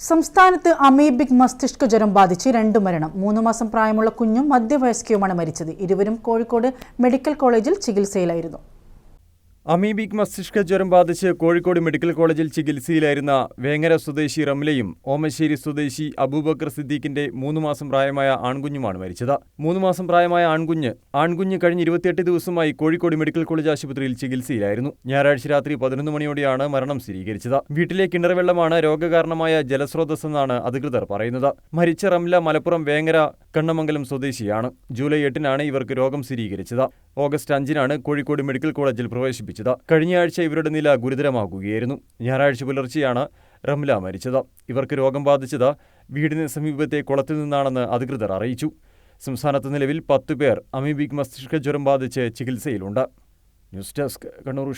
സംസ്ഥാനത്ത് അമീബിക് മസ്തിഷ്ക ജ്വരം ബാധിച്ച് രണ്ട് മരണം. മൂന്ന് മാസം പ്രായമുള്ള കുഞ്ഞും മധ്യവയസ്കയുമാണ് മരിച്ചത്. ഇരുവരും കോഴിക്കോട് മെഡിക്കൽ കോളേജിൽ ചികിത്സയിലായിരുന്നു. അമീബിക് മസ്തിഷ്ക ജ്വരം ബാധിച്ച് കോഴിക്കോട് മെഡിക്കൽ കോളേജിൽ ചികിത്സയിലായിരുന്ന വേങ്ങര സ്വദേശി റംലയും ഓമശ്ശേരി സ്വദേശി അബൂബക്കർ സിദ്ദീഖിന്റെ മൂന്ന് മാസം പ്രായമായ ആൺകുഞ്ഞുമാണ് മരിച്ചത്. മൂന്ന് മാസം പ്രായമായ ആൺകുഞ്ഞ് ആൺകുഞ്ഞ് കഴിഞ്ഞ ഇരുപത്തിയെട്ട് ദിവസമായി കോഴിക്കോട് മെഡിക്കൽ കോളേജ് ആശുപത്രിയിൽ ചികിത്സയിലായിരുന്നു. ഞായറാഴ്ച രാത്രി പതിനൊന്ന് മണിയോടെയാണ് മരണം സ്ഥിരീകരിച്ചത്. വീട്ടിലെ കിണർവെള്ളമാണ് രോഗകാരണമായ ജലസ്രോതസ്സെന്നാണ് അധികൃതർ പറയുന്നത്. മരിച്ച റംല മലപ്പുറം വേങ്ങര കണ്ണമംഗലം സ്വദേശിയാണ്. ജൂലൈ എട്ടിനാണ് ഇവർക്ക് രോഗം സ്ഥിരീകരിച്ചത്. ഓഗസ്റ്റ് അഞ്ചിനാണ് കോഴിക്കോട് മെഡിക്കൽ കോളേജിൽ പ്രവേശിപ്പിച്ചത്. കഴിഞ്ഞയാഴ്ച ഇവരുടെ നില ഗുരുതരമാകുകയായിരുന്നു. ഞായറാഴ്ച പുലർച്ചെയാണ് റംല മരിച്ചത്. ഇവർക്ക് രോഗം ബാധിച്ചത് വീടിന് സമീപത്തെ കുളത്തിൽ നിന്നാണെന്ന് അധികൃതർ അറിയിച്ചു. സംസ്ഥാനത്ത് നിലവിൽ പത്ത് പേർ അമീബിക് മസ്തിഷ്ക ജ്വരം ബാധിച്ച് ചികിത്സയിലുണ്ട്. News desk Kannur